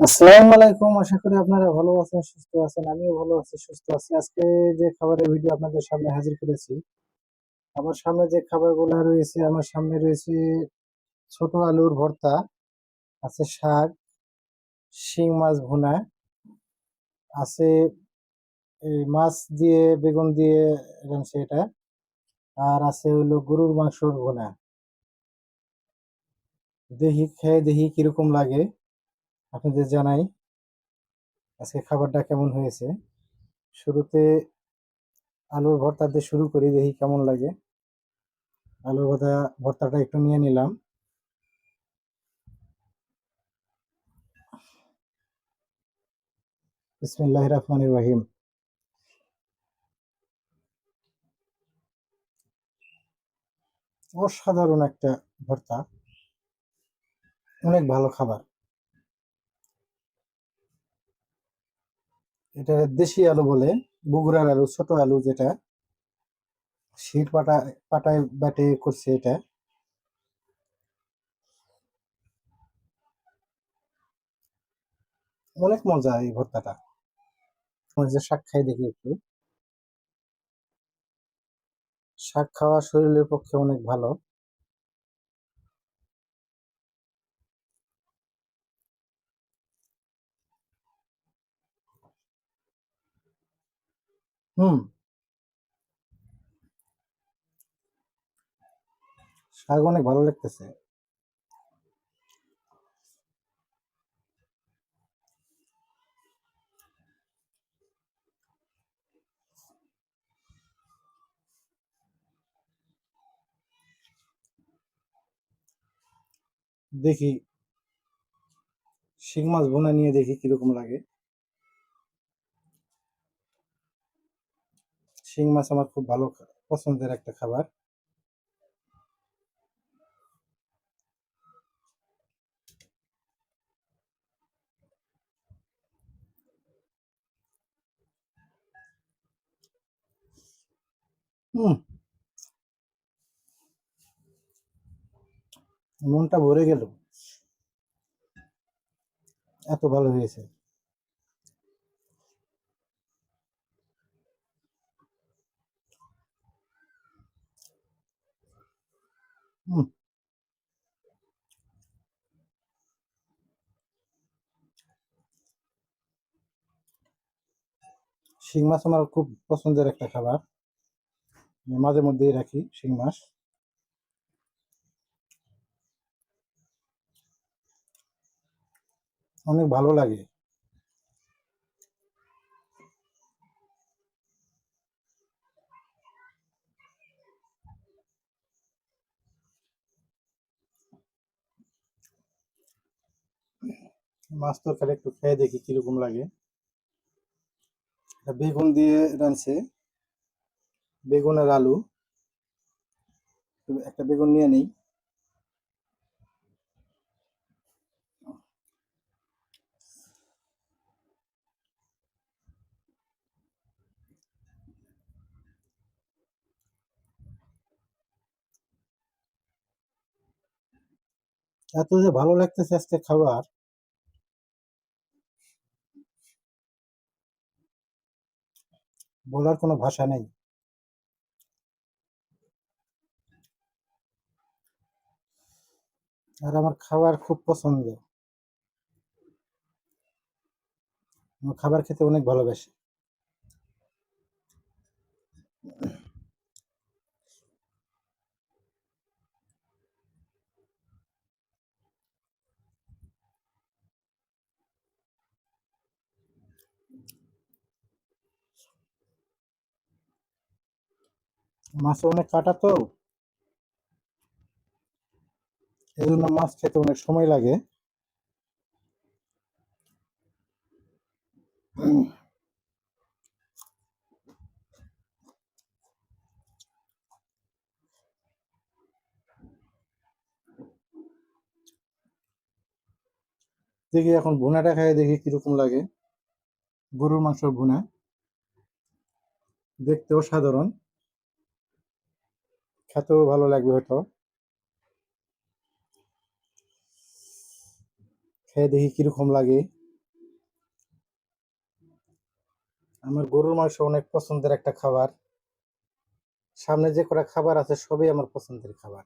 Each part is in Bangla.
আসসালামু আলাইকুম, আশা করি আপনারা ভালো আছেন, সুস্থ আছেন, আমিও ভালো আছি, সুস্থ আছি। আজকে যে খাবারের ভিডিও আপনাদের সামনে হাজির করেছি, আমার সামনে যে খাবারগুলো রয়েছে, আমার সামনে রয়েছে ছোট আলুর ভর্তা, আছে শাক, শিং মাছ ভুনা, আছে এই মাছ দিয়ে, বেগুন দিয়ে রাঁধছে এটা, আর আছে হলো গরুর মাংসর ভুনা। দেখি, খেয়ে দেখি কীরকম লাগে। আপনাদের জানাই আজকে খাবারটা কেমন হয়েছে। শুরুতে আলুর ভর্তা দিয়ে শুরু করি, দেখি কেমন লাগে। আলুর ভর্তা, ভর্তাটা একটু নিয়ে নিলাম। বিসমিল্লাহ রহমান রহিম। অসাধারণ একটা ভর্তা। অনেক ভালো খাবার। এটা দেশি আলু বলে, বগুড়ার আলু, ছোট আলু যেটা। শীত পাটা, পাটায় বাটে করছে এটা। অনেক মজা এই ভর্তাটা। শাক খাই দেখি একটু। শাক খাওয়া শরীরের পক্ষে অনেক ভালো। হুম। শাক অনেক ভালো লাগতেছে। দেখি। শিং মাছ ভুনা নিয়ে দেখি কীরকম লাগে। শিং মাছ আমার খুব ভালো পছন্দের একটা খাবার। হুম। মনটা ভরে গেল। এত ভালো হয়েছে। শিং মাছ আমার খুব পছন্দের একটা খাবার। মাঝে মধ্যেই রাখি শিং মাছ। অনেক ভালো লাগে। মাছ তো তরকারি একটু খেয়ে দেখি কীরকম লাগে। বেগুন দিয়ে রাঁধছে। বেগুন আর আলু। একটা বেগুন নিয়ে নেই। এত যে ভালো লাগতেছে আজকে খাবার। বলার কোনো ভাষা নেই। আর আমার খাবার খুব পছন্দ। খাবার খেতে অনেক ভালোবাসি। মাছে অনেক কাটা তো। এই জন্য মাছ খেতে অনেক সময় লাগে। দেখি এখন ভুনাটা খাই, দেখি কীরকম লাগে। গরুর মাংসের ভুনা। দেখতেও সাধারণ খেতেও ভালো লাগবে হয়তো। খেয়ে দেখি কীরকম লাগে। আমার গরুর মাংস অনেক পছন্দের একটা খাবার। সামনে যে কটা খাবার আছে সবই আমার পছন্দের খাবার।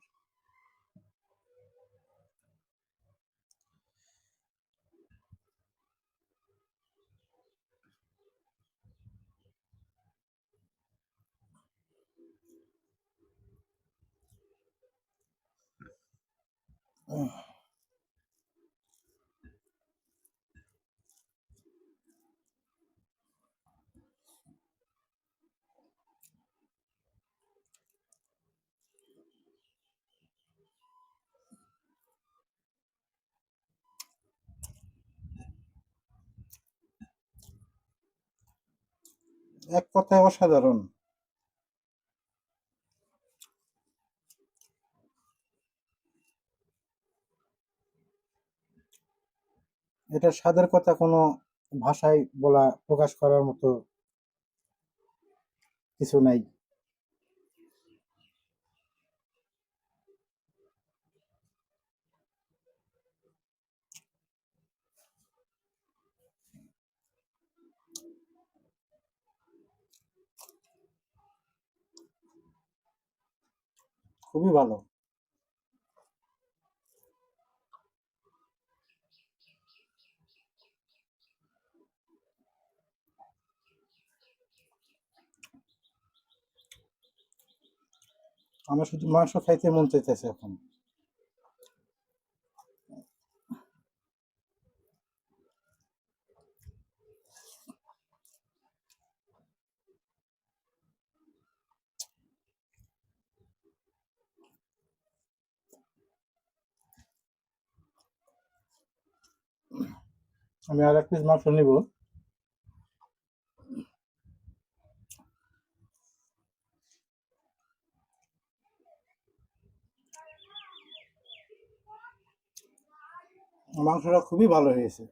এক কথায় অসাধারণ। এটার স্বাদের কথা কোনো ভাষায় বলা প্রকাশ করার মতো কিছু নাই। খুবই ভালো। আমার শুধু মাংস খাইতে মন চাইতেছে এখন। আমি আর এক পিস মাংস নিব। মাংসটা খুবই ভালো হয়েছে।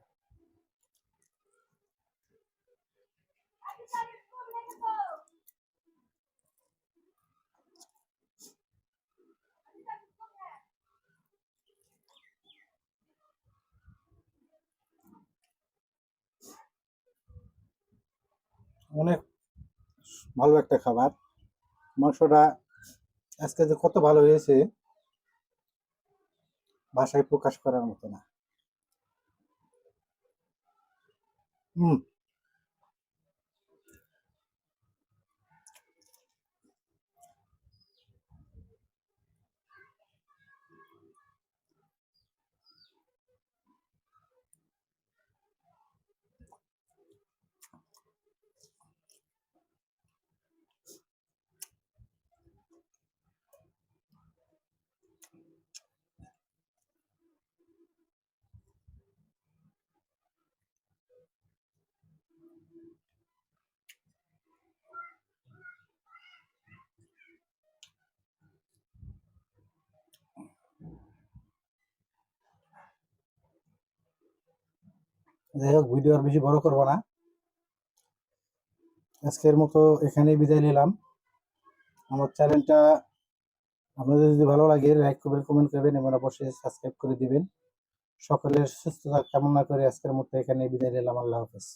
অনেক ভালো একটা খাবার। মাংসটা আজকে যে কত ভালো হয়েছে ভাষায় প্রকাশ করার মতো না। হুম যাই হোক ভিডিও আর বেশি বড় করব না। আজকের মতো এখানেই বিদায় নিলাম। আমার চ্যানেলটা আপনাদের যদি ভালো লাগে লাইক করবেন কমেন্ট করবেন, এবং অবশ্যই সাবস্ক্রাইব করে দিবেন। সকলের সুস্থতা কামনা করে আজকের মতো এখানে বিদায় নিলাম। আল্লাহ হাফেজ।